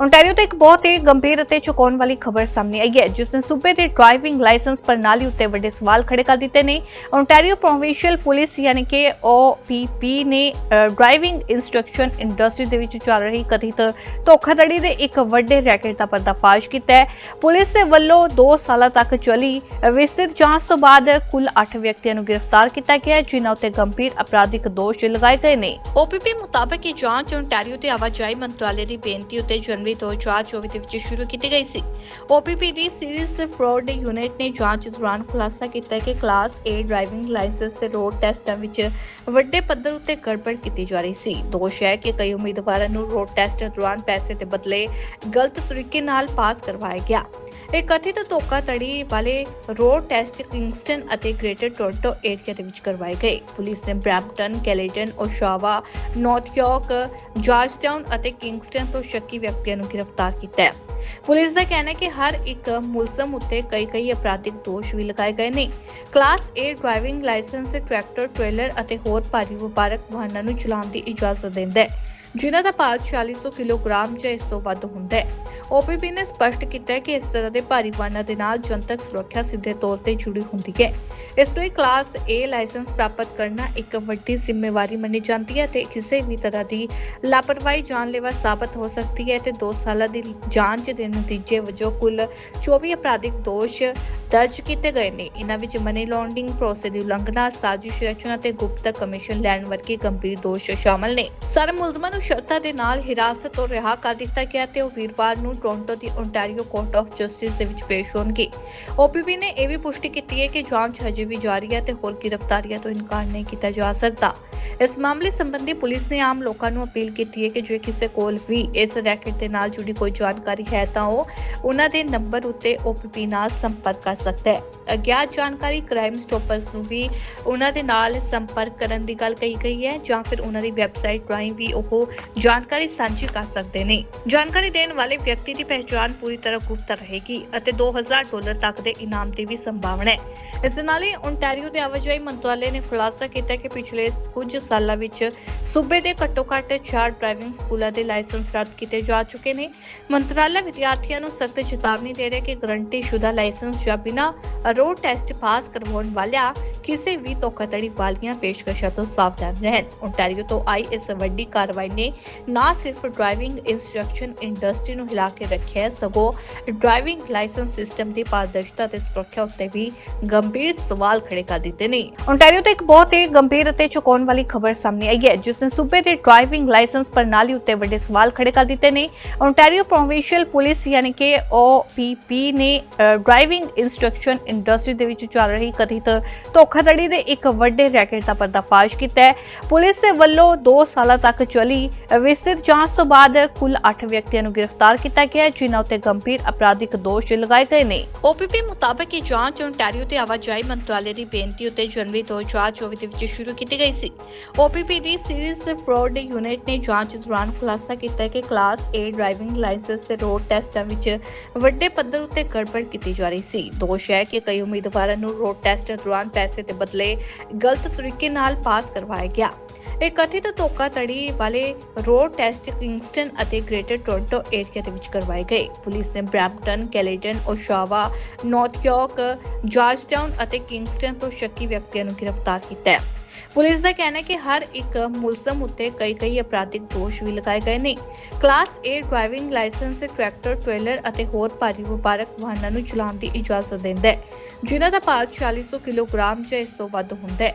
Ontario ਤੋਂ ਇੱਕ ਬਹੁਤ ਹੀ ਗੰਭੀਰ ਅਤੇ ਚੁਕਾਉਣ ਵਾਲੀ ਖਬਰ ਸਾਹਮਣੇ ਆਈ ਹੈ, ਜਿਸ ਨੇ ਸੂਬੇ ਦੇ ਡਰਾਈਵਿੰਗ ਲਾਇਸੈਂਸ ਪ੍ਰਣਾਲੀ ਉੱਤੇ ਵੱਡੇ ਸਵਾਲ ਖੜੇ ਕਰ ਦਿੱਤੇ ਨੇ। ਓਨਟਾਰੀਓ ਪ੍ਰੋਵਿੰਸ਼ੀਅਲ ਪੁਲਿਸ ਯਾਨੀ ਕਿ OPP ਨੇ ਡਰਾਈਵਿੰਗ ਇੰਸਟਰਕਸ਼ਨ ਇੰਡਸਟਰੀ ਦੇ ਵਿੱਚ ਚੱਲ ਰਹੀ ਕਥਿਤ ਧੋਖਾਧੜੀ ਦੇ ਇੱਕ ਵੱਡੇ ਰੈਕੇਟ ਦਾ ਪਰਦਾਫਾਸ਼ ਕੀਤਾ ਹੈ। ਪੁਲਿਸ ਦੇ ਵੱਲੋਂ 2 ਸਾਲਾਂ ਤੱਕ ਚੱਲੀ ਵਿਸਤ੍ਰਿਤ ਜਾਂਚ ਤੋਂ ਬਾਅਦ ਕੁੱਲ 8 ਵਿਅਕਤੀਆਂ ਨੂੰ ਗ੍ਰਿਫਤਾਰ ਕੀਤਾ ਗਿਆ, ਜਿਨ੍ਹਾਂ ਉੱਤੇ ਗੰਭੀਰ ਅਪਰਾਧਿਕ ਦੋਸ਼ ਲਗਾਏ ਗਏ ਨੇ। OPP ਮੁਤਾਬਕ ਇਹ ਜਾਂਚ ਓਨਟਾਰੀਓ ਤੇ ਆਵਾਜਾਈ ਮੰਤਰਾਲੇ ਦੀ ਬੇਨਤੀ ਉੱਤੇ ਜਨਵਰੀ 2024 ਦੇ ਵਿੱਚ ਸ਼ੁਰੂ ਕੀਤੀ ਗਈ ਸੀ। OPP ਦੀ ਸੀਰੀਅਸ ਫਰਾਡ ਯੂਨਿਟ ਨੇ ਜਾਂਚ ਦੌਰਾਨ ਖੁਲਾਸਾ ਕੀਤਾ ਕਿ ਕਲਾਸ A ਡਰਾਈਵਿੰਗ ਲਾਇਸੈਂਸ ਤੇ ਰੋਡ ਟੈਸਟਾਂ ਵਿੱਚ ਵੱਡੇ ਪੱਧਰ ਉੱਤੇ ਗੜਬੜ ਕੀਤੀ ਜਾ ਰਹੀ ਸੀ। ਦੋਸ਼ ਹੈ ਕਿ ਕਈ ਉਮੀਦਵਾਰਾਂ ਨੂੰ ਰੋਡ ਟੈਸਟ ਦੌਰਾਨ ਪੈਸੇ ਦੇ ਬਦਲੇ ਗਲਤ ਤਰੀਕੇ ਨਾਲ ਪਾਸ ਕਰਵਾਇਆ ਗਿਆ। ਇਹ ਕਥਿਤ ਧੋਖਾਧੜੀ ਵਾਲੇ ਰੋਡ ਟੈਸਟ ਕਿੰਗਸਟਨ ਅਤੇ ਗ੍ਰੇਟਰ ਟੋਰਾਂਟੋ ਏਰੀਆ ਦੇ ਵਿੱਚ ਕਰਵਾਏ ਗਏ। ਪੁਲਿਸ ਨੇ Brampton, Caledon, Oshawa, North York, Georgetown ਅਤੇ ਕਿੰਗਸਟਨ ਤੋਂ ਸ਼ੱਕੀ ਵਿਅਕਤੀਆਂ ਨੂੰ ਗ੍ਰਿਫਤਾਰ ਕੀਤਾ ਹੈ। ਪੁਲਿਸ ਦਾ ਕਹਿਣਾ ਹੈ ਕਿ ਹਰ ਇੱਕ ਮੁਲਜ਼ਮ ਉੱਤੇ ਕਈ ਕਈ ਅਪਰਾਧਿਕ ਦੋਸ਼ ਵੀ ਲਗਾਏ ਗਏ ਨੇ। Class A driving licence tractor trailer ਅਤੇ ਹੋਰ ਭਾਰੀ ਵਪਾਰਕ ਵਾਹਨਾਂ ਨੂੰ ਚਲਾਉਣ ਦੀ ਇਜਾਜ਼ਤ ਦਿੰਦਾ ਹੈ। ਜਿਨ੍ਹਾਂ ਦਾ ਭਾਰ 4600 ਕਿਲੋਗ੍ਰਾਮ ਜਾਂ ਇਸ ਤੋਂ ਵੱਧ ਹੁੰਦਾ ਹੈ। OPP ਨੇ ਸਪਸ਼ਟ ਕੀਤਾ ਹੈ ਕਿ ਇਸ ਤਰ੍ਹਾਂ ਦੇ ਭਾਰੀ ਵਾਹਨਾਂ ਦੇ ਨਾਲ ਜਨਤਕ ਸੁਰੱਖਿਆ ਸਿੱਧੇ ਤੌਰ ਤੇ ਜੁੜੀ ਹੁੰਦੀ ਹੈ। ਇਸ ਲਈ ਕਲਾਸ A ਲਾਇਸੈਂਸ ਪ੍ਰਾਪਤ ਕਰਨਾ ਇੱਕ ਵੱਡੀ ਜ਼ਿੰਮੇਵਾਰੀ ਮੰਨੀ ਜਾਂਦੀ ਹੈ ਤੇ ਕਿਸੇ ਵੀ ਤਰ੍ਹਾਂ ਦੀ ਲਾਪਰਵਾਹੀ ਜਾਨਲੇਵਾ ਸਾਬਤ ਹੋ ਸਕਦੀ ਹੈ ਤੇ 2 ਸਾਲਾਂ ਦੀ ਜਾਂਚ ਦੇ ਨਤੀਜੇ ਵਜੋਂ ਕੁੱਲ 24 ਅਪਰਾਧਿਕ ਦੋਸ਼ ਦਰਜ ਕੀਤੇ ਗਏ ਨੇ। ਇਹਨਾਂ ਵਿੱਚ ਮਨੀ ਲਾਂਡਰਿੰਗ ਪ੍ਰੋਸੈਸ ਦੀ ਉਲੰਘਣਾ, ਸਾਜ਼ਿਸ਼ ਰਚਨਾ ਤੇ ਗੁਪਤ ਕਮਿਸ਼ਨ ਲੈਣ ਵਰਗੇ ਗੰਭੀਰ ਦੋਸ਼ ਸ਼ਾਮਲ ਨੇ। ਸਾਰੇ ਮੁਲਜ਼ਮਾਂ ਨੂੰ ਸ਼ਰਤਾਂ ਦੇ ਨਾਲ ਹਿਰਾਸਤ ਤੋਂ ਰਿਹਾ ਕਰ ਦਿੱਤਾ ਗਿਆ ਤੇ ਉਹ ਵੀਰਵਾਰ ਨੂੰ ਟੋਰਾਂਟੋ ਦੀ ਓਨਟਾਰੀਓ ਕੋਰਟ ਆਫ ਜਸਟਿਸ ਦੇ ਵਿੱਚ ਪੇਸ਼ ਹੋਣਗੇ। OPP ਨੇ ਇਹ ਵੀ ਪੁਸ਼ਟੀ ਕੀਤੀ ਹੈ ਕਿ ਜਾਂਚ ਹਜੇ ਵੀ ਜਾਰੀ ਹੈ ਤੇ ਹੋਰ ਗ੍ਰਿਫਤਾਰੀਆਂ ਤੋਂ ਇਨਕਾਰ ਨਹੀਂ ਕੀਤਾ ਜਾ ਸਕਦਾ। ਇਸ ਮਾਮਲੇ ਸੰਬੰਧੀ ਪੁਲਿਸ ਨੇ ਆਮ ਲੋਕਾਂ ਨੂੰ ਅਪੀਲ ਕੀਤੀ ਹੈ ਕਿ ਜੇ ਕਿਸੇ ਕੋਲ ਵੀ ਇਸ ਰੈਕਟ ਦੇ ਨਾਲ ਜੁੜੀ ਕੋਈ ਜਾਣਕਾਰੀ ਹੈ ਤਾਂ ਉਹ ਉਹਨਾਂ ਦੇ ਨੰਬਰ ਉੱਤੇ OPP ਨਾਲ ਸੰਪਰਕ ਕਰ ਸਕਦਾ ਹੈ। ਅਗਿਆਤ ਜਾਣਕਾਰੀ ਕ੍ਰਾਈਮ ਸਟਾਪਰਸ ਨੂੰ ਵੀ ਉਹਨਾਂ ਦੇ ਨਾਲ ਸੰਪਰਕ ਕਰਨ ਦੀ ਗੱਲ ਕਹੀ ਗਈ ਹੈ ਜਾਂ ਫਿਰ ਉਹਨਾਂ ਦੀ ਵੈਬਸਾਈਟ ਰਾਹੀਂ ਵੀ ਉਹ ਜਾਣਕਾਰੀ ਸਾਂਝੀ ਕਰ ਸਕਦੇ ਨੇ। ਜਾਣਕਾਰੀ ਦੇਣ ਵਾਲੇ ਵਿਅਕਤੀ ਦੀ ਪਹਿਚਾਣ ਪੂਰੀ ਤਰ੍ਹਾਂ ਗੁਪਤ ਰਹੇਗੀ ਅਤੇ 2000 ਡਾਲਰ ਤੱਕ ਦੇ ਇਨਾਮ ਦੀ ਵੀ ਸੰਭਾਵਨਾ ਹੈ। ਇਸ ਦੇ ਨਾਲ ਹੀ ਓਨਟਾਰੀਓ ਦੇ ਆਵਾਜਾਈ ਮੰਤਰਾਲੇ ਨੇ ਖੁਲਾਸਾ ਕੀਤਾ ਕਿ ਪਿਛਲੇ ਕੁਝ ਸਾਲਾਂ ਵਿੱਚ ਸੂਬੇ ਦੇ ਘੱਟੋ-ਘੱਟ 4 ਡਰਾਈਵਿੰਗ ਸਕੂਲਾਂ ਦੇ ਲਾਇਸੈਂਸ ਰੱਦ ਕੀਤੇ ਜਾ ਚੁੱਕੇ ਨੇ। ਮੰਤਰਾਲਾ ਵਿਦਿਆਰਥੀਆਂ ਨੂੰ ਸਖਤ ਚੇਤਾਵਨੀ ਦੇ ਰਿਹਾ ਕਿ ਗਰੰਟੀਸ਼ੁਦਾ ਲਾਇਸੈਂਸ ਜਾਂ ਬਿਨਾਂ ਰੋਡ ਟੈਸਟ ਪਾਸ ਕਰਵਾਉਣ ਵਾਲਿਆਂ ਕਿਸੇ ਵੀ ਧੋਖਾਧੜੀ ਵਾਲੀਆਂ ਪੇਸ਼ਕਸ਼ਾਂ ਤੋਂ ਸਾਵਧਾਨ ਰਹਿਣ। ਓਨਟਾਰੀਓ ਤੋਂ ਆਈ ਇਸ ਵੱਡੀ ਕਾਰਵਾਈ ਨੇ ਨਾ ਸਿਰਫ ਡਰਾਈਵਿੰਗ ਇੰਸਟਰਕਸ਼ਨ ਇੰਡਸਟਰੀ ਨੂੰ ਹਿਲਾ ਕੇ ਰੱਖਿਆ ਸਗੋਂ ਡਰਾਈਵਿੰਗ ਲਾਇਸੈਂਸ ਸਿਸਟਮ ਦੀ ਪਾਰਦਰਸ਼ਤਾ ਤੇ ਸੁਰੱਖਿਆ ਉੱਤੇ ਵੀ ਗੰਭੀਰ ਸਵਾਲ ਖੜੇ ਕਰ ਦਿੱਤੇ ਨੇ। ਓਨਟਾਰੀਓ ਤੋਂ ਇੱਕ ਬਹੁਤ ਹੀ ਗੰਭੀਰ ਅਤੇ ਚੁਕਾਉਣ ਵਾਲੀ ਖਬਰ ਸਾਹਮਣੇ ਆਈ ਹੈ, ਜਿਸ ਨੇ ਸੂਬੇ ਦੇ ਡਰਾਈਵਿੰਗ ਲਾਇਸੈਂਸ ਪ੍ਰਣਾਲੀ ਉੱਤੇ ਵੱਡੇ ਸਵਾਲ ਖੜੇ ਕਰ ਦਿੱਤੇ ਨੇ। ਓਨਟਾਰੀਓ ਪ੍ਰੋਵਿੰਸ਼ੀਅਲ ਪੁਲਿਸ ਯਾਨੀ ਕਿ OPP ਨੇ ਡਰਾਈਵਿੰਗ ਇੰਸਟਰਕਸ਼ਨ ਇੰਡਸਟਰੀ ਦੇ ਵਿੱਚ ਚੱਲ ਰਹੀ ਕਥਿਤ ਧੋਖਾਧੜੀ ਦੇ ਇੱਕ ਵੱਡੇ ਰੈਕੇਟ ਦਾ ਪਰਦਾਫਾਸ਼ ਕੀਤਾ ਹੈ। ਪੁਲਿਸ ਦੇ ਵੱਲੋਂ 2 ਸਾਲਾਂ ਤੱਕ ਚੱਲੀ ਵਿਸਤ੍ਰਿਤ ਜਾਂਚ ਤੋਂ ਬਾਅਦ ਕੁੱਲ 8 ਵਿਅਕਤੀਆਂ ਨੂੰ ਗ੍ਰਿਫਤਾਰ ਕੀਤਾ ਗਿਆ ਹੈ, ਜਿਨ੍ਹਾਂ ਉੱਤੇ ਗੰਭੀਰ ਅਪਰਾਧਿਕ ਦੋਸ਼ ਲਗਾਏ ਗਏ ਨੇ। OPP ਮੁਤਾਬਕ ਇਹ ਜਾਂਚ ਓਨਟਾਰੀਓ ਤੇ ਆਵਾਜਾਈ ਮੰਤਰਾਲੇ ਦੀ ਬੇਨਤੀ ਉੱਤੇ ਜਨਵਰੀ 2024 ਦੇ ਵਿੱਚ ਸ਼ੁਰੂ ਕੀਤੀ ਗਈ ਸੀ। OPP ਦੀ ਸੀਰੀਅਸ ਫਰਾਡ ਯੂਨਿਟ ਨੇ ਜਾਂਚ ਦੌਰਾਨ ਖੁਲਾਸਾ ਕੀਤਾ ਕਿ ਕਲਾਸ A ਡਰਾਈਵਿੰਗ ਲਾਇਸੈਂਸ ਤੇ ਰੋਡ ਟੈਸਟਾਂ ਵਿੱਚ ਵੱਡੇ ਪੱਧਰ ਉੱਤੇ ਗੜਬੜ ਕੀਤੀ ਜਾ ਰਹੀ ਸੀ। ਦੋਸ਼ ਹੈ ਕਿ ਕਈ ਉਮੀਦਵਾਰਾਂ ਨੂੰ ਰੋਡ ਟੈਸਟ ਦੌਰਾਨ ਪੈਸੇ ਦੇ ਬਦਲੇ ਗਲਤ ਤਰੀਕੇ ਨਾਲ ਪਾਸ ਕਰਵਾਇਆ ਗਿਆ। ਇਹ ਕਥਿਤ ਧੋਖਾਧੜੀ ਵਾਲੇ ਰੋਡ ਟੈਸਟ ਕਿੰਗਸਟਨ ਅਤੇ ਗ੍ਰੇਟਰ ਟੋਰਾਂਟੋ ਏਰੀਆ ਦੇ ਵਿੱਚ ਕਰਵਾਏ ਗਏ। ਪੁਲਿਸ ਨੇ Brampton Caledon Oshawa, North York, Georgetown ਅਤੇ ਕਿੰਗਸਟਨ ਤੋਂ ਸ਼ੱਕੀ ਵਿਅਕਤੀਆਂ ਨੂੰ ਗ੍ਰਿਫਤਾਰ ਕੀਤਾ ਹੈ। ਪੁਲਿਸ ਦਾ ਕਹਿਣਾ ਹੈ ਕਿ ਹਰ ਇੱਕ ਮੁਲਜ਼ਮ ਉੱਤੇ ਕਈ ਕਈ ਅਪਰਾਧਿਕ ਦੋਸ਼ ਵੀ ਲਗਾਏ ਗਏ ਨੇ। Class A driving licence tractor trailer ਅਤੇ ਹੋਰ ਭਾਰੀ ਵਪਾਰਕ ਵਾਹਨਾਂ ਨੂੰ ਚਲਾਉਣ ਦੀ ਇਜਾਜ਼ਤ ਦਿੰਦਾ ਹੈ। ਜਿਨ੍ਹਾਂ ਦਾ ਭਾਰ 4600 ਕਿਲੋਗ੍ਰਾਮ ਜਾਂ ਇਸ ਤੋਂ ਵੱਧ ਹੁੰਦਾ ਹੈ।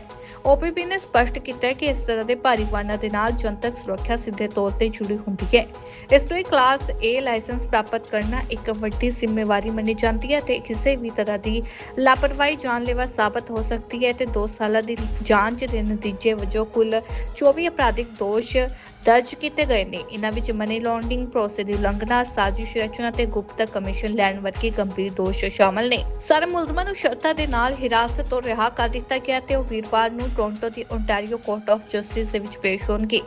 OPP ਨੇ ਸਪਸ਼ਟ ਕੀਤਾ ਹੈ ਕਿ ਇਸ ਤਰ੍ਹਾਂ ਦੇ ਭਾਰੀ ਵਾਹਨਾਂ ਦੇ ਨਾਲ ਜਨਤਕ ਸੁਰੱਖਿਆ ਸਿੱਧੇ ਤੌਰ ਤੇ ਜੁੜੀ ਹੁੰਦੀ ਹੈ। ਇਸ ਲਈ ਕਲਾਸ A ਲਾਇਸੈਂਸ ਪ੍ਰਾਪਤ ਕਰਨਾ ਇੱਕ ਵੱਡੀ ਜ਼ਿੰਮੇਵਾਰੀ ਮੰਨੀ ਜਾਂਦੀ ਹੈ ਤੇ ਕਿਸੇ ਵੀ ਤਰ੍ਹਾਂ ਦੀ ਲਾਪਰਵਾਹੀ ਜਾਨਲੇਵਾ ਸਾਬਤ ਹੋ ਸਕਦੀ ਹੈ ਤੇ 2 ਸਾਲਾਂ ਦੀ ਜਾਂਚ ਦੇ ਨਤੀਜੇ ਵਜੋਂ ਕੁੱਲ 24 ਅਪਰਾਧਿਕ ਦੋਸ਼ ਦਰਜ ਕੀਤੇ ਗਏ ਨੇ। ਇਹਨਾਂ ਵਿੱਚ ਮਨੀ ਲਾਂਡਰਿੰਗ ਪ੍ਰੋਸੈਸ ਦੀ ਉਲੰਘਣਾ, ਸਾਜ਼ਿਸ਼, ਰਚਨਾ ਤੇ ਗੁਪਤ ਕਮਿਸ਼ਨ ਲੈਣ ਵਰਗੇ ਗੰਭੀਰ ਦੋਸ਼ ਸ਼ਾਮਲ ਨੇ। ਸਾਰੇ ਮੁਲਜ਼ਮਾਂ ਨੂੰ ਸ਼ਰਤਾਂ ਦੇ ਨਾਲ ਹਿਰਾਸਤ ਤੋਂ ਰਿਹਾ ਕਰ ਦਿੱਤਾ ਗਿਆ ਤੇ ਉਹ ਵੀਰਵਾਰ ਨੂੰ ਟੋਰਾਂਟੋ ਦੀ ਓਨਟਾਰੀਓ ਕੋਰਟ ਆਫ ਜਸਟਿਸ ਦੇ ਵਿੱਚ ਪੇਸ਼ ਹੋਣਗੇ।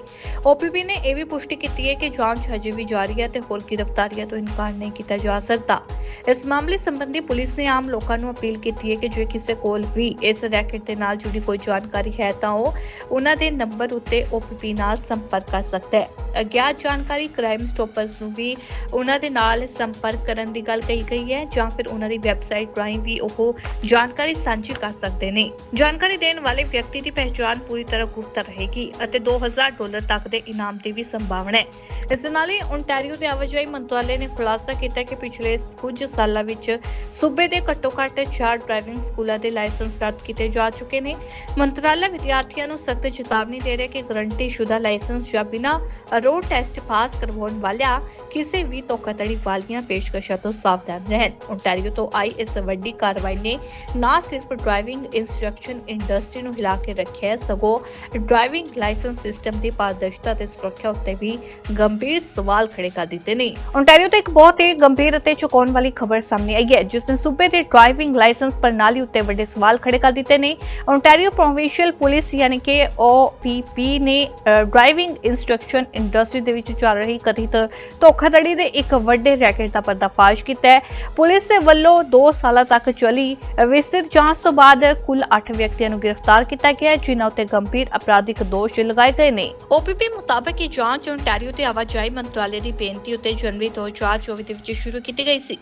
OPP ਨੇ ਇਹ ਵੀ ਪੁਸ਼ਟੀ ਕੀਤੀ ਹੈ ਕਿ ਜਾਂਚ ਹਜੇ ਵੀ ਜਾਰੀ ਹੈ ਤੇ ਹੋਰ ਗ੍ਰਿਫਤਾਰੀਆਂ ਤੋਂ ਇਨਕਾਰ ਨਹੀਂ ਕੀਤਾ ਜਾ ਸਕਦਾ। ਇਸ ਮਾਮਲੇ ਸੰਬੰਧੀ ਪੁਲਿਸ ਨੇ ਆਮ ਲੋਕਾਂ ਨੂੰ ਅਪੀਲ ਕੀਤੀ ਹੈ ਕਿ ਜੇ ਕਿਸੇ ਕੋਲ ਵੀ ਇਸ ਰੈਕਟ ਦੇ ਨਾਲ ਜੁੜੀ ਕੋਈ ਜਾਣਕਾਰੀ ਹੈ ਤਾਂ ਉਹ ਉਹਨਾਂ ਦੇ ਨੰਬਰ ਉੱਤੇ OPP ਨਾਲ ਸੰਪਰਕ ਕਰ ਸਕਦਾ ਹੈ ਅਗਿਆਤ ਜਾਣਕਾਰੀ ਕ੍ਰਾਈਮ ਸਟਾਪਰਸ ਨੂੰ ਵੀ ਉਹਨਾਂ ਦੇ ਨਾਲ ਸੰਪਰਕ ਕਰਨ ਦੀ ਗੱਲ ਕਹੀ ਗਈ ਹੈ, ਜਾਂ ਫਿਰ ਉਹਨਾਂ ਦੀ ਵੈਬਸਾਈਟ ਰਾਹੀਂ ਵੀ ਉਹ ਜਾਣਕਾਰੀ ਸਾਂਝੀ ਕਰ ਸਕਦੇ ਨੇ। ਜਾਣਕਾਰੀ ਦੇਣ ਵਾਲੇ ਵਿਅਕਤੀ ਦੀ ਪਹਿਚਾਣ ਪੂਰੀ ਤਰ੍ਹਾਂ ਗੁਪਤ ਰਹੇਗੀ ਅਤੇ 2000 ਡਾਲਰ ਤੱਕ ਦੇ ਇਨਾਮ ਦੀ ਵੀ ਸੰਭਾਵਨਾ ਹੈ। ਇਸ ਦੇ ਨਾਲ ਹੀ ਓਨਟਾਰੀਓ ਦੇ ਆਵਾਜਾਈ ਮੰਤਰਾਲੇ ਨੇ ਖੁਲਾਸਾ ਕੀਤਾ ਕਿ ਪਿਛਲੇ ਕੁਝ ਸਾਲਾਂ ਵਿੱਚ ਸੂਬੇ ਦੇ ਘੱਟੋ-ਘੱਟ 4 ਡਰਾਈਵਿੰਗ ਸਕੂਲਾਂ ਦੇ ਲਾਇਸੈਂਸ ਰੱਦ ਕੀਤੇ ਜਾ ਚੁੱਕੇ ਨੇ। ਮੰਤਰਾਲਾ ਵਿਦਿਆਰਥੀਆਂ ਨੂੰ ਸਖਤ ਚੇਤਾਵਨੀ ਦੇ ਰਿਹਾ ਕਿ ਗਰੰਟੀ ਸ਼ੁਦਾ ਲਾਇਸੈਂਸ ਜਾਂ ਬਿਨਾਂ ਰੋਡ ਟੈਸਟ ਪਾਸ ਕਰਵਾਉਣ ਵਾਲਿਆਂ ਕਿਸੇ ਵੀ ਧੋਖਾਧੜੀ ਵਾਲੀਆਂ ਪੇਸ਼ਕਸ਼ਾਂ ਤੋਂ ਸਾਵਧਾਨ ਰਹਿਣ। ਓਨਟਾਰੀਓ ਤੋਂ ਆਈ ਇਸ ਵੱਡੀ ਕਾਰਵਾਈ ਨੇ ਨਾ ਸਿਰਫ ਡਰਾਈਵਿੰਗ ਇੰਸਟਰਕਸ਼ਨ ਇੰਡਸਟਰੀ ਨੂੰ ਹਿਲਾ ਕੇ ਰੱਖਿਆ ਸਗੋਂ ਡਰਾਈਵਿੰਗ ਲਾਇਸੈਂਸ ਸਿਸਟਮ ਦੀ ਪਾਰਦਰਸ਼ਤਾ ਤੇ ਸੁਰੱਖਿਆ ਉੱਤੇ ਵੀ ਗੰਭੀਰ ਸਵਾਲ ਖੜੇ ਕਰ ਦਿੱਤੇ ਨੇ। ਓਨਟਾਰੀਓ ਤੋਂ ਇੱਕ ਬਹੁਤ ਹੀ ਗੰਭੀਰ ਅਤੇ ਚੁਕਾਉਣ ਵਾਲੀ ਖਬਰ ਸਾਹਮਣੇ ਆਈ ਹੈ, ਜਿਸ ਨੇ ਸੂਬੇ ਦੇ ਡਰਾਈਵਿੰਗ ਲਾਇਸੈਂਸ ਪ੍ਰਣਾਲੀ ਉੱਤੇ ਵੱਡੇ ਸਵਾਲ ਖੜੇ ਕਰ ਦਿੱਤੇ ਨੇ। ਓਨਟਾਰੀਓ ਪ੍ਰੋਵਿੰਸ਼ੀਅਲ ਪੁਲਿਸ ਯਾਨੀ ਕਿ OPP ਨੇ ਡਰਾਈਵਿੰਗ ਇੰਸਟਰਕਸ਼ਨ ਇੰਡਸਟਰੀ ਦੇ ਵਿੱਚ ਚੱਲ ਰਹੀ ਕਥਿਤ ਧੋਖਾ ਧੋਖਾਧੜੀ ਦੇ ਇੱਕ ਵੱਡੇ ਰੈਕੇਟ ਦਾ ਪਰਦਾਫਾਸ਼ ਕੀਤਾ ਹੈ। ਪੁਲਿਸ ਦੇ ਵੱਲੋਂ 2 ਸਾਲਾਂ ਤੱਕ ਚੱਲੀ ਵਿਸਤ੍ਰਿਤ ਜਾਂਚ ਤੋਂ ਬਾਅਦ ਕੁੱਲ 8 ਵਿਅਕਤੀਆਂ ਨੂੰ ਗ੍ਰਿਫਤਾਰ ਕੀਤਾ ਗਿਆ ਜਿਨ੍ਹਾਂ ਉੱਤੇ ਗੰਭੀਰ ਅਪਰਾਧਿਕ ਦੋਸ਼ ਲਗਾਏ ਗਏ ਨੇ। OPP ਮੁਤਾਬਕ ਇਹ ਜਾਂਚ ਓਨਟਾਰੀਓ ਤੇ ਆਵਾਜਾਈ ਮੰਤਰਾਲੇ ਦੀ ਬੇਨਤੀ ਉੱਤੇ ਜਨਵਰੀ 2024 ਦੇ ਵਿੱਚ ਸ਼ੁਰੂ ਕੀਤੀ ਗਈ ਸੀ।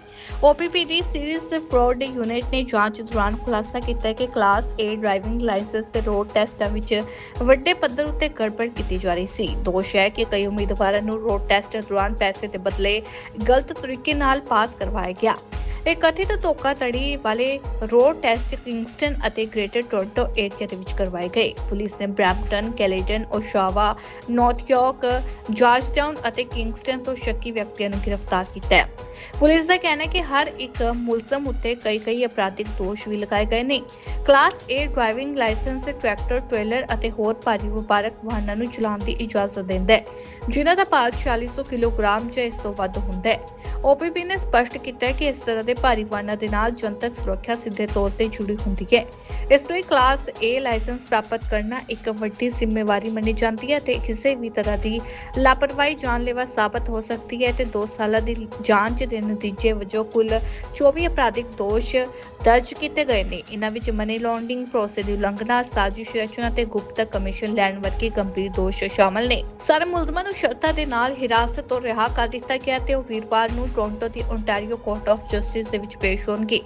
OPP ਦੀ ਸੀਰੀਅਸ ਫਰਾਡ ਯੂਨਿਟ ਨੇ ਜਾਂਚ ਦੌਰਾਨ ਖੁਲਾਸਾ ਕੀਤਾ ਕਿ ਕਲਾਸ A ਡਰਾਈਵਿੰਗ ਲਾਇਸੈਂਸ ਤੇ ਰੋਡ ਟੈਸਟਾਂ ਵਿੱਚ ਵੱਡੇ ਪੱਧਰ ਉੱਤੇ ਗੜਬੜ ਕੀਤੀ ਜਾ ਰਹੀ ਸੀ। ਦੋਸ਼ ਹੈ ਕਿ ਕਈ ਉਮੀਦਵਾਰਾਂ ਨੂੰ ਰੋਡ ਟੈਸਟ ਦੌਰਾਨ ਪੈਸੇ ਦੇ ਬਦਲੇ ਗਲਤ ਤਰੀਕੇ ਨਾਲ ਪਾਸ ਕਰਵਾਇਆ ਗਿਆ। ਇਹ ਕਥਿਤ ਧੋਖਾਧੜੀ ਵਾਲੇ ਰੋਡ ਟੈਸਟ ਕਿੰਗਸਟਨ ਅਤੇ ਗ੍ਰੇਟਰ ਟੋਰਾਂਟੋ ਏਰੀਆ ਦੇ ਵਿੱਚ ਕਰਵਾਏ ਗਏ ਪੁਲਿਸ ਨੇ Brampton Caledon Oshawa North York Georgetown ਅਤੇ ਕਿੰਗਸਟਨ ਤੋਂ ਸ਼ੱਕੀ ਵਿਅਕਤੀਆਂ ਨੂੰ ਗ੍ਰਿਫਤਾਰ ਕੀਤਾ ਹੈ। ਪੁਲਿਸ ਦਾ ਕਹਿਣਾ ਹੈ ਕਿ ਹਰ ਇੱਕ ਮੁਲਜ਼ਮ ਉੱਤੇ ਕਈ ਕਈ ਅਪਰਾਧਿਕ ਦੋਸ਼ ਵੀ ਲਗਾਏ ਗਏ ਨੇ। Class A driving licence tractor trailer ਅਤੇ ਹੋਰ ਭਾਰੀ ਵਪਾਰਕ ਵਾਹਨਾਂ ਨੂੰ ਚਲਾਉਣ ਦੀ ਇਜਾਜ਼ਤ ਦਿੰਦਾ ਹੈ। ਜਿਨ੍ਹਾਂ ਦਾ ਭਾਰ 4600 ਕਿਲੋਗ੍ਰਾਮ ਜਾਂ ਇਸ ਤੋਂ ਵੱਧ ਹੁੰਦਾ ਹੈ। OPP ਨੇ ਸਪਸ਼ਟ ਕੀਤਾ ਹੈ ਕਿ ਇਸ ਤਰ੍ਹਾਂ ਦੇ ਭਾਰੀ ਵਾਹਨਾਂ ਦੇ ਨਾਲ ਜਨਤਕ ਸੁਰੱਖਿਆ ਸਿੱਧੇ ਤੌਰ ਤੇ ਜੁੜੀ ਹੁੰਦੀ ਹੈ। ਇਸ ਲਈ ਕਲਾਸ A ਲਾਇਸੈਂਸ ਪ੍ਰਾਪਤ ਕਰਨਾ ਇੱਕ ਵੱਡੀ ਜ਼ਿੰਮੇਵਾਰੀ ਮੰਨੀ ਜਾਂਦੀ ਹੈ ਤੇ ਕਿਸੇ ਵੀ ਤਰ੍ਹਾਂ ਦੀ ਲਾਪਰਵਾਹੀ ਜਾਨਲੇਵਾ ਸਾਬਤ ਹੋ ਸਕਦੀ ਹੈ ਤੇ 2 ਸਾਲਾਂ ਦੀ ਜਾਂਚ ਦੇ ਨਤੀਜੇ ਵਜੋਂ ਕੁੱਲ 24 ਅਪਰਾਧਿਕ ਦੋਸ਼ ਦਰਜ ਕੀਤੇ ਗਏ ਨੇ। ਇਹਨਾਂ ਵਿੱਚ ਮਨੀ ਲਾਂਡਰਿੰਗ ਪ੍ਰੋਸੈਸ ਦੀ ਉਲੰਘਣਾ, ਸਾਜ਼ਿਸ਼, ਰਚਨਾ ਤੇ ਗੁਪਤ ਕਮਿਸ਼ਨ ਲੈਣ ਵਰਗੇ ਗੰਭੀਰ ਦੋਸ਼ ਸ਼ਾਮਲ ਨੇ। ਸਾਰੇ ਮੁਲਜ਼ਮਾਂ ਨੂੰ ਸ਼ਰਤਾਂ ਦੇ ਨਾਲ ਹਿਰਾਸਤ ਤੋਂ ਰਿਹਾ ਕਰ ਦਿੱਤਾ ਗਿਆ ਤੇ ਉਹ ਵੀਰਵਾਰ ਨੂੰ ਟੋਰਾਂਟੋ ਦੀ ਓਨਟਾਰੀਓ ਕੋਰਟ ਆਫ ਜਸਟਿਸ ਦੇ ਵਿੱਚ ਪੇਸ਼ ਹੋਣਗੇ।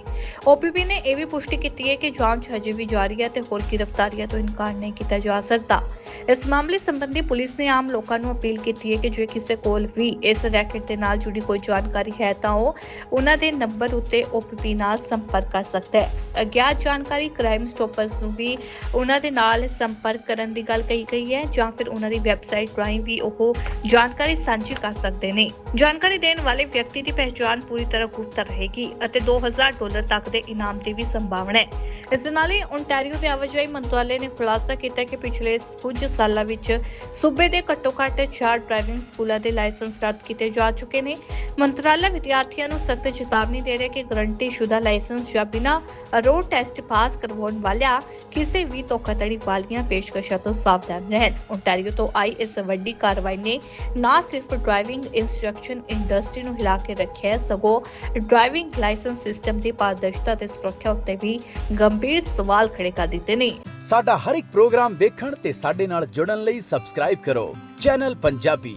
OPP ਨੇ ਇਹ ਵੀ ਪੁਸ਼ਟੀ ਕੀਤੀ ਹੈ ਕਿ ਜਾਂਚ ਹਜੇ ਵੀ ਜਾਰੀ ਹੈ ਤੇ ਹੋਰ ਗ੍ਰਿਫਤਾਰੀਆਂ ਤੋਂ ਇਨਕਾਰ ਨਹੀਂ ਕੀਤਾ ਜਾ ਸਕਦਾ। ਇਸ ਮਾਮਲੇ ਸੰਬੰਧੀ ਪੁਲਿਸ ਨੇ ਆਮ ਲੋਕਾਂ ਨੂੰ ਅਪੀਲ ਕੀਤੀ ਹੈ ਕਿ ਜੇ ਕਿਸੇ ਕੋਲ ਵੀ ਇਸ ਰੈਕਟ ਦੇ ਨਾਲ ਜੁੜੀ ਕੋਈ ਜਾਣਕਾਰੀ ਹੈ ਤਾਂ ਉਹ ਉਹਨਾਂ ਦੇ ਨੰਬਰ ਉੱਤੇ OPP ਨਾਲ ਸੰਪਰਕ ਕਰ ਸਕਦਾ ਹੈ। ਅਗਿਆਤ ਜਾਣਕਾਰੀ ਕ੍ਰਾਈਮ ਸਟਾਪਰਸ ਨੂੰ ਵੀ ਉਹਨਾਂ ਦੇ ਨਾਲ ਸੰਪਰਕ ਕਰਨ ਦੀ ਗੱਲ ਕਹੀ ਗਈ ਹੈ ਜਾਂ ਫਿਰ ਉਹਨਾਂ ਦੀ ਵੈਬਸਾਈਟ ਰਾਹੀਂ ਵੀ ਉਹ ਜਾਣਕਾਰੀ ਸਾਂਝੀ ਕਰ ਸਕਦੇ ਨੇ। ਜਾਣਕਾਰੀ ਦੇਣ ਵਾਲੇ ਵਿਅਕਤੀ ਦੀ ਪਹਿਚਾਣ ਪੂਰੀ ਤਰ੍ਹਾਂ ਗੁਪਤ ਰਹੇਗੀ ਅਤੇ 2000 ਡਾਲਰ ਤੱਕ ਦੇ ਇਨਾਮ ਦੀ ਵੀ ਸੰਭਾਵਨਾ ਹੈ। ਇਸ ਦੇ ਨਾਲ ਹੀ ਓਨਟਾਰੀਓ ਦੇ ਆਵਾਜਾਈ ਮੰਤਰਾਲੇ ਨੇ ਖੁਲਾਸਾ ਕੀਤਾ ਕਿ ਪਿਛਲੇ ਕੁਝ ਸਾਲਾਂ ਵਿੱਚ ਸੂਬੇ ਦੇ ਘੱਟੋ-ਘੱਟ 4 ਡਰਾਈਵਿੰਗ ਸਕੂਲਾਂ ਦੇ ਲਾਇਸੈਂਸ ਰੱਦ ਕੀਤੇ ਜਾ ਚੁੱਕੇ ਨੇ। ਮੰਤਰਾਲਾ ਵਿਦਿਆਰਥੀਆਂ ਨੂੰ ਸਖਤ ਚੇਤਾਵਨੀ ਦੇ ਰਿਹਾ ਕਿ ਗਰੰਟੀ ਸ਼ੁਦਾ ਲਾਇਸੈਂਸ ਜਾਂ ਬਿਨਾਂ ਰੋਡ ਟੈਸਟ ਪਾਸ ਕਰਵਾਉਣ ਵਾਲਿਆਂ ਕਿਸੇ ਵੀ ਧੋਖਾਧੜੀ ਵਾਲੀਆਂ ਪੇਸ਼ਕਸ਼ਾਂ ਤੋਂ ਸਾਵਧਾਨ ਰਹਿਣ। ਓਨਟਾਰੀਓ ਤੋਂ ਆਈ ਇਸ ਵੱਡੀ ਕਾਰਵਾਈ ਨੇ ਨਾ ਸਿਰਫ ਡਰਾਈਵਿੰਗ ਇੰਸਟਰਕਸ਼ਨ ਇੰਡਸਟਰੀ ਨੂੰ ਹਿਲਾ ਕੇ ਰੱਖਿਆ ਹੈ, ਸਗੋਂ ਡਰਾਈਵਿੰਗ ਲਾਇਸੈਂਸ ਸਿਸਟਮ ਦੀ ਪਾਰਦਰਸ਼ਤਾ ਤੇ ਸੁਰੱਖਿਆ ਉੱਤੇ ਵੀ ਗੰਭੀਰ ਸਵਾਲ ਖੜੇ ਕਰ ਦਿੱਤੇ ਨੇ। ਸਾਡਾ ਹਰ ਇੱਕ ਪ੍ਰੋਗਰਾਮ ਦੇਖਣ ਤੇ ਸਾਡੇ ਨਾਲ ਜੁੜਨ ਲਈ ਸਬਸਕ੍ਰਾਈਬ ਕਰੋ। ਚੈਨਲ ਪੰਜਾਬੀ